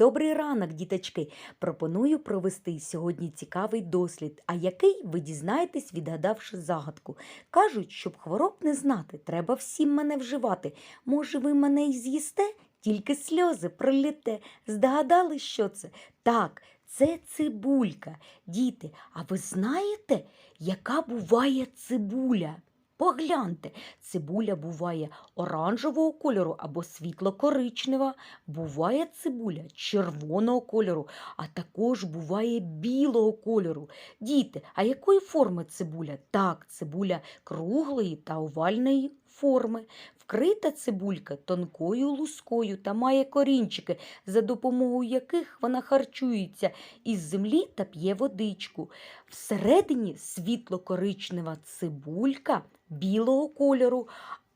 Добрий ранок, діточки! Пропоную провести сьогодні цікавий дослід, а який ви дізнаєтесь, відгадавши загадку. Кажуть, щоб хвороб не знати, треба всім мене вживати. Може, ви мене й з'їсте, тільки сльози проліте. Здогадали, що це? Так, це цибулька. Діти, а ви знаєте, яка буває цибуля? Погляньте, цибуля буває оранжевого кольору або світло-коричнева, буває цибуля червоного кольору, а також буває білого кольору. Діти, а якої форми цибуля? Так, цибуля круглої та овальної форми. Вкрита цибулька тонкою лускою та має корінчики, за допомогою яких вона харчується із землі та п'є водичку. Всередині світло-коричнева цибулька білого кольору,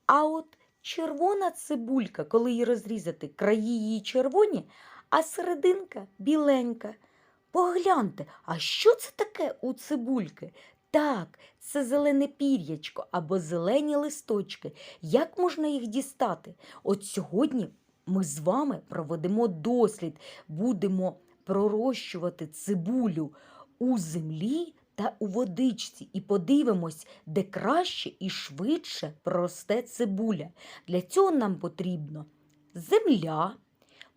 а от червона цибулька, коли її розрізати, краї її червоні, а серединка біленька. Погляньте, а що це таке у цибульки? Так, це зелене пір'ячко або зелені листочки. Як можна їх дістати? От сьогодні ми з вами проведемо дослід, будемо пророщувати цибулю у землі та у водичці і подивимось, де краще і швидше проросте цибуля. Для цього нам потрібно земля,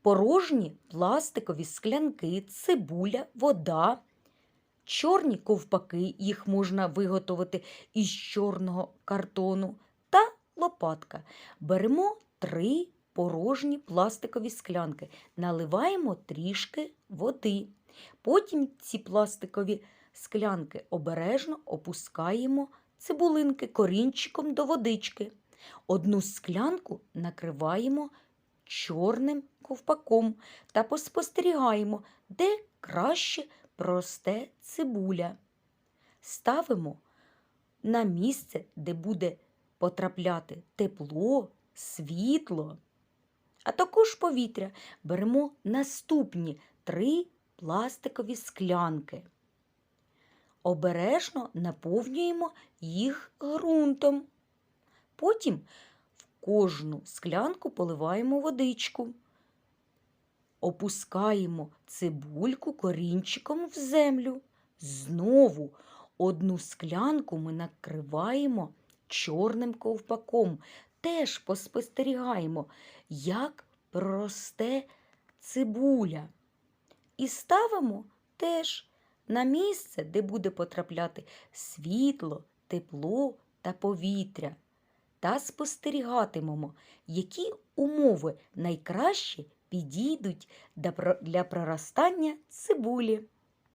порожні пластикові склянки, цибуля, вода, чорні ковпаки, їх можна виготовити із чорного картону, та лопатка. Беремо три порожні пластикові склянки, наливаємо трішки води. Потім ці пластикові склянки обережно опускаємо цибулинки корінчиком до водички. Одну склянку накриваємо чорним ковпаком та поспостерігаємо, де краще проросте цибуля. Ставимо на місце, де буде потрапляти тепло, світло, а також повітря. Беремо наступні три пластикові склянки. Обережно наповнюємо їх ґрунтом. Потім в кожну склянку поливаємо водичку. Опускаємо цибульку корінчиком в землю. Знову одну склянку ми накриваємо чорним ковпаком. Теж поспостерігаємо, як проросте цибуля. І ставимо теж на місце, де буде потрапляти світло, тепло та повітря. Та спостерігатимемо, які умови найкраще підійдуть для про- для проростання цибулі.